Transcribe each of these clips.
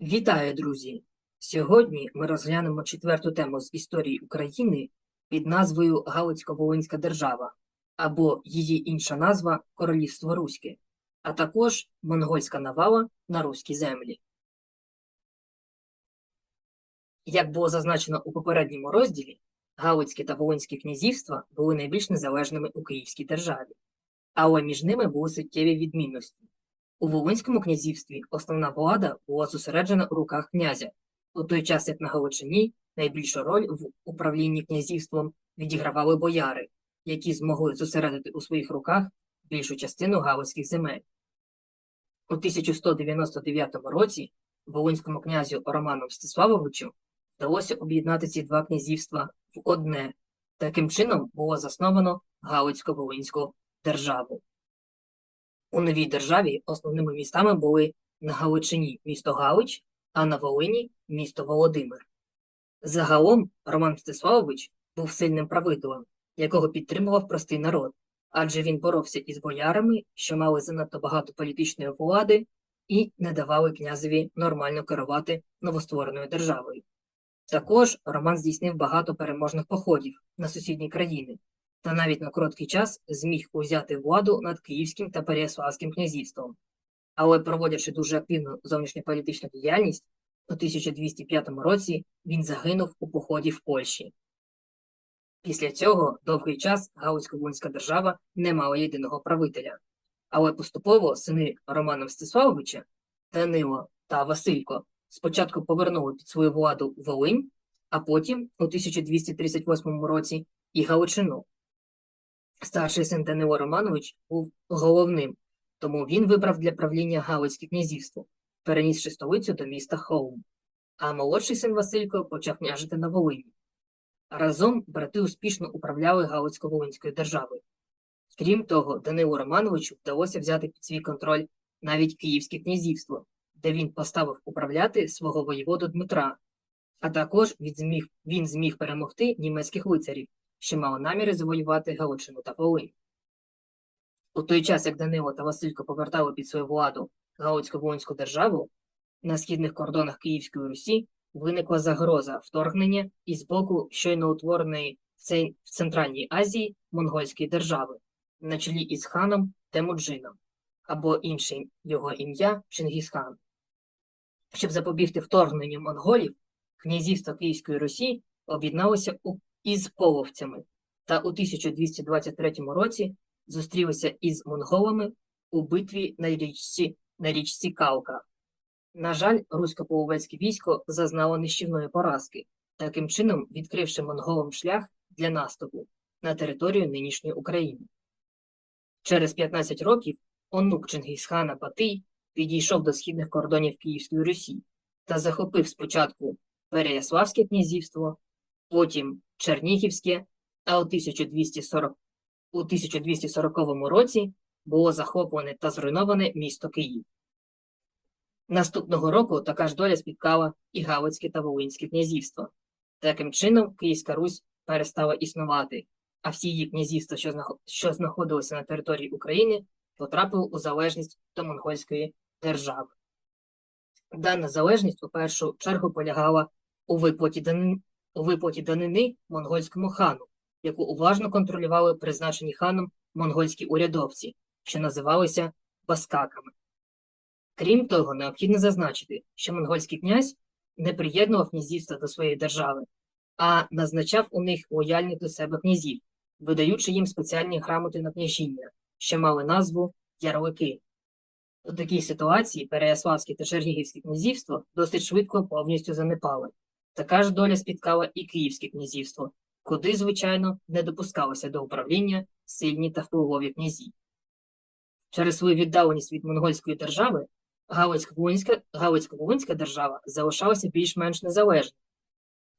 Вітаю, друзі! Сьогодні ми розглянемо четверту тему з історії України під назвою Галицько-Волинська держава або її інша назва Королівство Руське, а також монгольська навала на руській землі. Як було зазначено у попередньому розділі, Галицьке та Волинське князівства були найбільш незалежними у Київській державі, але між ними були суттєві відмінності. У Волинському князівстві основна влада була зосереджена у руках князя, у той час як на Галичині найбільшу роль в управлінні князівством відігравали бояри, які змогли зосередити у своїх руках більшу частину галицьких земель. У 1199 році Волинському князю Роману Мстиславовичу вдалося об'єднати ці два князівства в одне. Таким чином було засновано Галицько-Волинську державу. У новій державі основними містами були на Галичині місто Галич, а на Волині місто Володимир. Загалом Роман Мстиславович був сильним правителем, якого підтримував простий народ, адже він боровся із боярами, що мали занадто багато політичної влади і не давали князеві нормально керувати новоствореною державою. Також Роман здійснив багато переможних походів на сусідні країни, та навіть на короткий час зміг узяти владу над Київським та Переяславським князівством. Але проводячи дуже активну зовнішньополітичну діяльність, у 1205 році він загинув у поході в Польщі. Після цього довгий час Галицько-Волинська держава не мала єдиного правителя, але поступово сини Романа Мстиславовича, Данило та Василько спочатку повернули під свою владу Волинь, а потім у 1238 році і Галичину. Старший син Данило Романович був головним, тому він вибрав для правління Галицьке князівство, перенісши столицю до міста Хоум. А молодший син Василько почав княжити на Волині. Разом брати успішно управляли Галицько-Волинською державою. Крім того, Данилу Романовичу вдалося взяти під свій контроль навіть Київське князівство, де він поставив управляти свого воєводу Дмитра, а також він зміг, він зміг перемогти німецьких лицарів, що мали наміри завоювати Галичину та Волинь. У той час, як Данило та Василько повертали під свою владу Галицько-Волинську державу, на східних кордонах Київської Русі виникла загроза вторгнення із боку щойно утвореної в, Центральній Азії монгольської держави, на чолі із ханом Темуджином, або інше його ім'я Чингісхан. Щоб запобігти вторгненню монголів, князівство Київської Русі об'єдналося із половцями та у 1223 році зустрілися із монголами у битві на річці, на річці Калка. На жаль, русько-половецьке військо зазнало нищівної поразки, таким чином відкривши монголам шлях для наступу на територію нинішньої України. Через 15 років онук Чингісхана Батий підійшов до східних кордонів Київської Русі та захопив спочатку Переяславське князівство, потім Чернігівське, а у 1240, у 1240 році було захоплене та зруйноване місто Київ. Наступного року така ж доля спіткала і Галицьке та Волинське князівство. Таким чином, Київська Русь перестала існувати, а всі її князівства, що, знаход... що знаходилися на території України, потрапили у залежність до монгольської держави. Дана залежність у першу чергу полягала у виплаті. У виплаті данини монгольському хану, яку уважно контролювали призначені ханом монгольські урядовці, що називалися баскаками. Крім того, необхідно зазначити, що монгольський князь не приєднував князівства до своєї держави, а назначав у них лояльних до себе князів, видаючи їм спеціальні грамоти на княжіння, що мали назву ярлики. У такій ситуації Переяславське та Чернігівське князівство досить швидко повністю занепали. Така ж доля спіткала і Київське князівство, куди, звичайно, не допускалося до управління сильні та впливові князі. Через свою віддаленість від монгольської держави Галицько-Волинська держава залишалася більш-менш незалежною,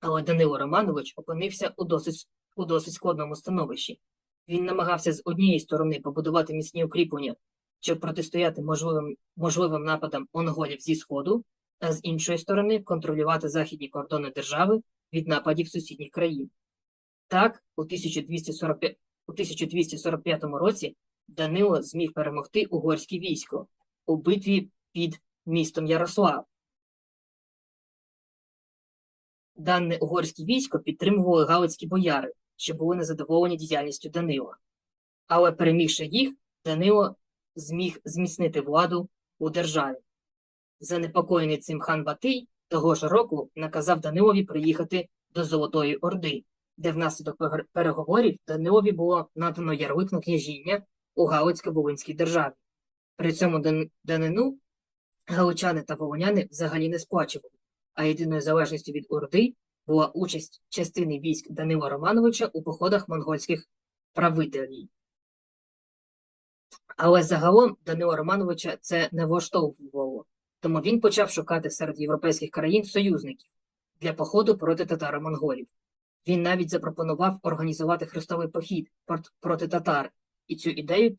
але Данило Романович опинився у досить, у досить складному становищі. Він намагався з однієї сторони побудувати міцні укріплення, щоб протистояти можливим, можливим нападам монголів зі Сходу, а з іншої сторони контролювати західні кордони держави від нападів сусідніх країн. Так, у 1245, у 1245 році Данило зміг перемогти угорське військо у битві під містом Ярослав. Дане угорське військо підтримували галицькі бояри, що були незадоволені діяльністю Данила. Але перемігши їх, Данило зміг зміцнити владу у державі. Занепокоєний цим хан Батий того ж року наказав Данилові приїхати до Золотої Орди, де внаслідок переговорів Данилові було надано ярлик на княжіння у Галицько-Волинській державі. При цьому данину галичани та волиняни взагалі не сплачували, а єдиною залежністю від Орди була участь частини військ Данила Романовича у походах монгольських правителів. Але загалом Данила Романовича це не влаштовувало, тому він почав шукати серед європейських країн союзників для походу проти татаро-монголів. Він навіть запропонував організувати хрестовий похід проти татар, і цю ідею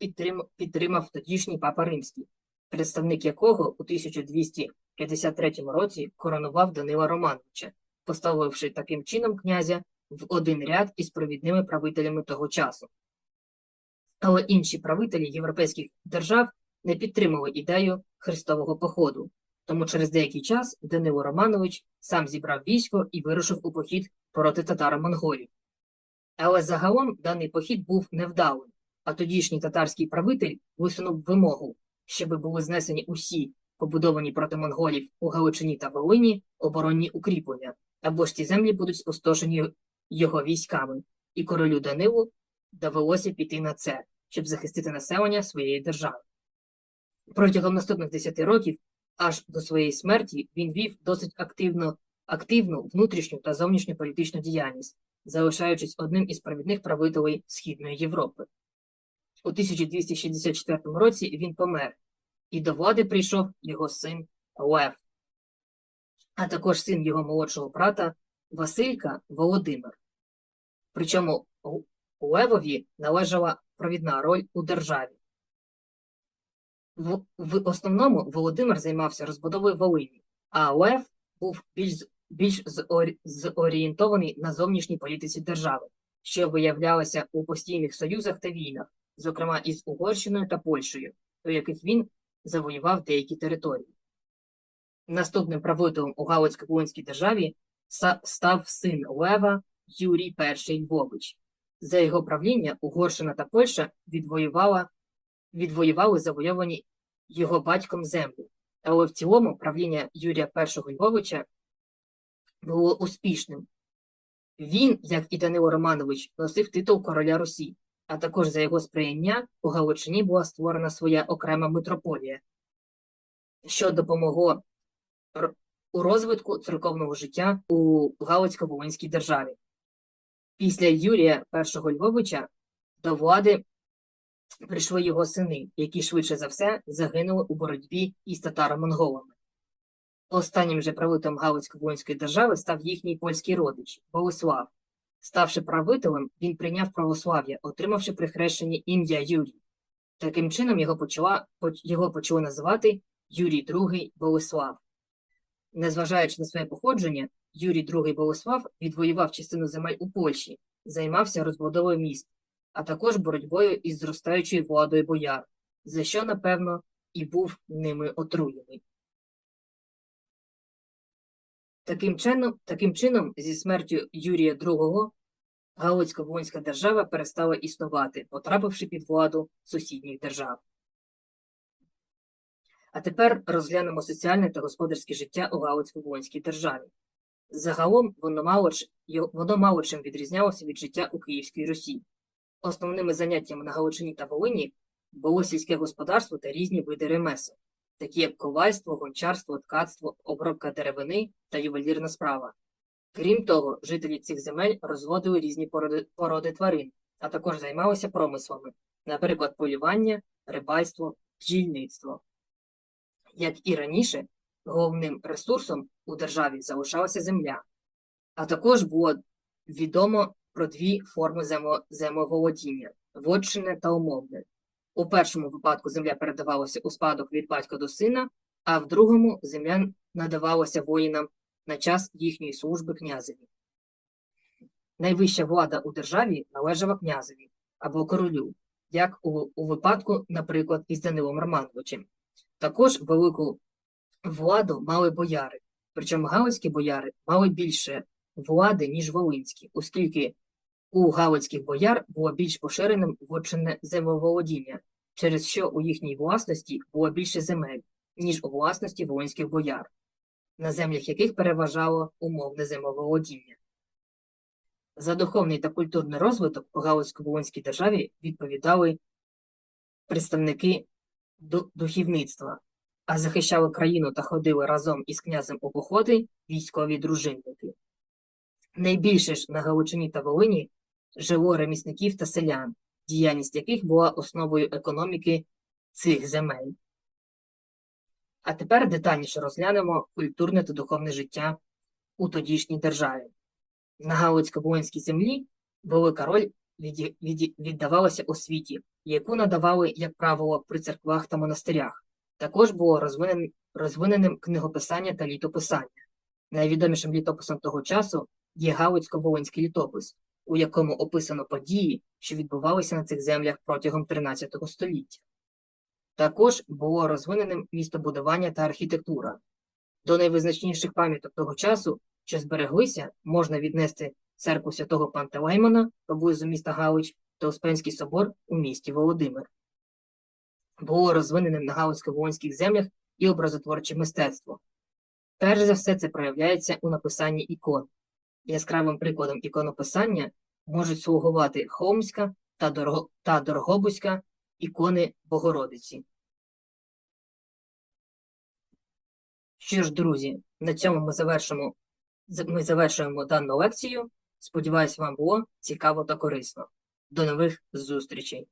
підтримав тодішній папа Римський, представник якого у 1253 році коронував Данила Романовича, поставивши таким чином князя в один ряд із провідними правителями того часу. Але інші правителі європейських держав не підтримали ідею хрестового походу, тому через деякий час Данило Романович сам зібрав військо і вирушив у похід проти татаро-монголів. Але загалом даний похід був невдалим, а тодішній татарський правитель висунув вимогу, щоби були знесені усі побудовані проти монголів у Галичині та Волині оборонні укріплення, або ж ці землі будуть спустошені його військами, і королю Данилу довелося піти на це, щоб захистити населення своєї держави. Протягом наступних 10 років, аж до своєї смерті, він вів досить активно, активну внутрішню та зовнішню політичну діяльність, залишаючись одним із провідних правителей Східної Європи. У 1264 році він помер, і до влади прийшов його син Лев, а також син його молодшого брата Василька Володимир. Причому Левові належала провідна роль у державі. В, в основному Володимир займався розбудовою Волині, а Лев був більш, більш зор- зорієнтований на зовнішній політиці держави, що виявлялося у постійних союзах та війнах, зокрема із Угорщиною та Польщею, до яких він завоював деякі території. Наступним правителем у Галицько-Волинській державі став син Лева Юрій І Львович. За його правління Угорщина та Польща відвоювала, відвоювали завойовані його батьком землі, але в цілому правління Юрія І Львовича було успішним. Він, як і Данило Романович, носив титул короля Русі, а також за його сприяння у Галичині була створена своя окрема митрополія, що допомогло у розвитку церковного життя у Галицько-Волинській державі. Після Юрія І Львовича до влади прийшли його сини, які швидше за все загинули у боротьбі із татаро-монголами. Останнім же правителем Галицько-Волинської держави став їхній польський родич Болеслав. Ставши правителем, він прийняв православ'я, отримавши при хрещенні ім'я Юрій. Таким чином його, почала, його почали називати Юрій II Болеслав. Незважаючи на своє походження, Юрій II Болеслав відвоював частину земель у Польщі, займався розбудовою міст, а також боротьбою із зростаючою владою бояр, за що, напевно, і був ними отруєний. Таким чином, таким чином, зі смертю Юрія II Галицько-Волинська держава перестала існувати, потрапивши під владу сусідніх держав. А тепер розглянемо соціальне та господарське життя у Галицько-Волинській державі. Загалом воно мало, воно мало чим відрізнялося від життя у Київській Русі. Основними заняттями на Галичині та Волині було сільське господарство та різні види ремесел, такі як ковальство, гончарство, ткацтво, обробка деревини та ювелірна справа. Крім того, жителі цих земель розводили різні породи, породи тварин, а також займалися промислами, наприклад, полювання, рибальство, бджільництво. Як і раніше, головним ресурсом у державі залишалася земля, а також було відомо про дві форми землеволодіння – вотчинне та умовне. У першому випадку земля передавалася у спадок від батька до сина, а в другому земля надавалася воїнам на час їхньої служби князеві. Найвища влада у державі належала князеві або королю, як у, у випадку, наприклад, із Данилом Романовичем. Також велику владу мали бояри, причому галицькі бояри мали більше влади, ніж волинські, оскільки у галицьких бояр було більш поширеним вотчинне землеволодіння, через що у їхній власності було більше земель, ніж у власності волинських бояр, на землях яких переважало умовне землеволодіння. За духовний та культурний розвиток у Галицько-Волинській державі відповідали представники ду- духовництва, а захищали країну та ходили разом із князем у походи військові дружинники. Найбільше ж на Галичині та Волині жило ремісників та селян, діяльність яких була основою економіки цих земель. А тепер детальніше розглянемо культурне та духовне життя у тодішній державі. На Галицько-Волинській землі велика роль віді- віді- віддавалася освіті, яку надавали, як правило, при церквах та монастирях. Також було розвинен, розвиненим книгописання та літописання. Найвідомішим літописом того часу є Галицько-Волинський літопис, у якому описано події, що відбувалися на цих землях протягом 13 століття. Також було розвиненим містобудування та архітектура. До найвизначніших пам'яток того часу, що збереглися, можна віднести церкву святого Пантелеймона поблизу міста Галич та Успенський собор у місті Володимир. Було розвиненим на Галицько-Волинських землях і образотворче мистецтво. Перш за все, це проявляється у написанні ікон. Яскравим прикладом іконописання можуть слугувати Холмська та, Дорого... та Дорогобузька ікони Богородиці. Що ж, друзі, на цьому ми завершимо, ми завершуємо дану лекцію. Сподіваюсь, вам було цікаво та корисно. До нових зустрічей!